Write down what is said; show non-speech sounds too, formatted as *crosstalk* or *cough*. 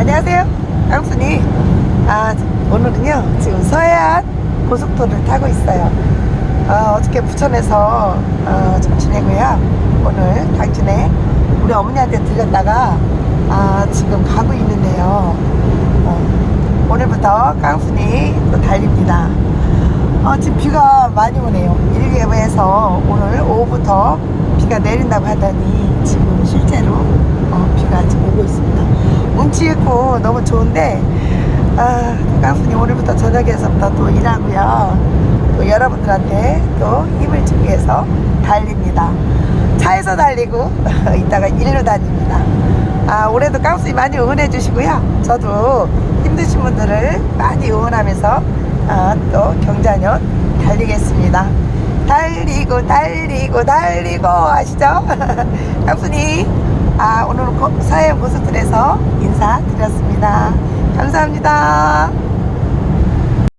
안녕하세요. 깡순이. 아, 오늘은요, 지금 서해안 고속도로를 타고 있어요. 아, 어저께 부천에서 어, 좀 지내고요. 오늘 당진에 우리 어머니한테 들렸다가 아, 지금 가고 있는데요. 어, 오늘부터 깡순이 또 달립니다. 어, 지금 비가 많이 오네요. 일개부에서 오늘 오후부터 비가 내린다고 하더니 지금 실제로 어, 비가 지금 오고 있습니다. 운치 있고 너무 좋은데 아, 깡순이 오늘부터 저녁에서부터 또 일하고요. 또 여러분들한테 또 힘을 주기 위해서 달립니다. 차에서 달리고 *laughs* 이따가 일로 다닙니다. 아, 올해도 깡순이 많이 응원해 주시고요. 저도 힘드신 분들을 많이 응원하면서 아, 또 경자년 달리겠습니다. 달리고 달리고 달리고 아시죠? *laughs* 깡순이 아, 고- 서해 고속들에서 인사드렸습니다. 감사합니다.